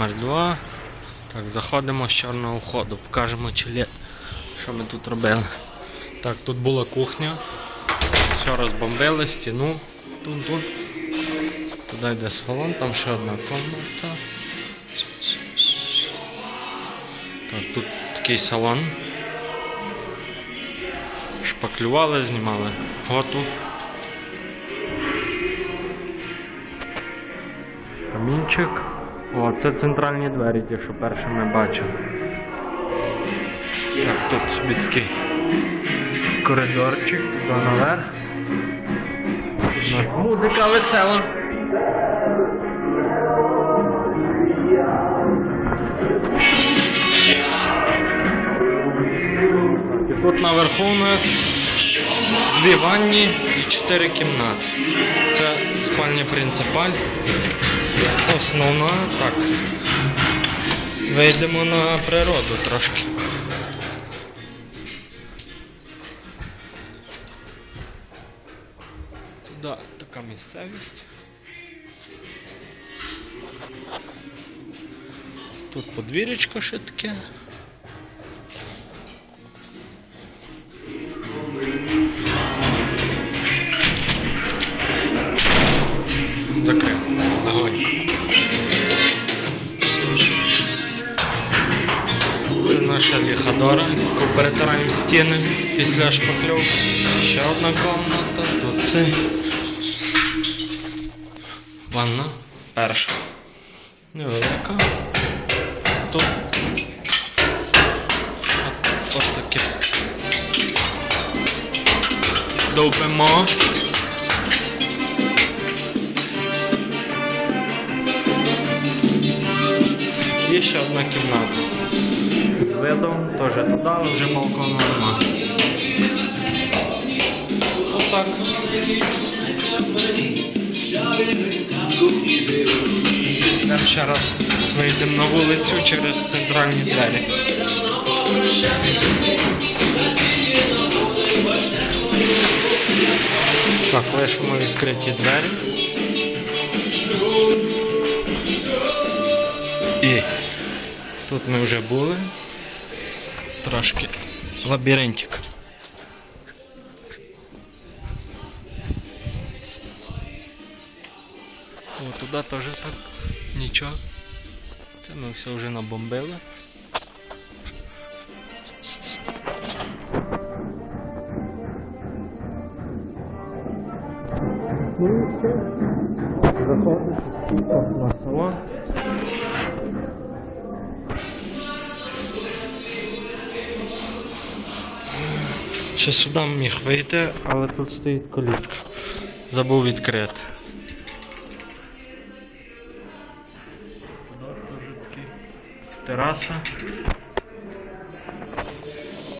Номер 2. Так, заходимо з чорного входу, покажемо чилет, що ми тут робили. Так, тут була кухня. Все розбомбили, стіну. Тут, тут. Туди йде салон, там ще одна кімната. Так, тут такий салон. Шпаклювали, знімали фото. Камінчик. О, це центральні двері, ті, що перше ми бачили. Так, тут собі такий коридорчик, туди наверх. Музика весела. І тут наверху у нас дві ванні і чотири кімнати. Це спальня принципаль. Основна, так. Вийдемо на природу трошки. Туди така місцевість. Тут подвір'ячко ще таке. Це наша ліхадора. Перетираємо стіни після шпакльовки. Ще одна кімната. Тут це. Ванна. Перша. Невелика. Тут. Ось таке. Довбимо. Є ще одна кімната. З видом теж туди, але вже балкону нема. Отак. Йдемо ще раз вийдемо на вулицю через центральні двері. Так, лишимо відкриті двері. І тут ми вже були. Трошки лабіринтик. О, туди теж так нічого. Це ми все вже набомбили. Ну і все. Заходиш на салон. Ще сюди міг вийти, але тут стоїть колітка. Забув відкрити. Тераса.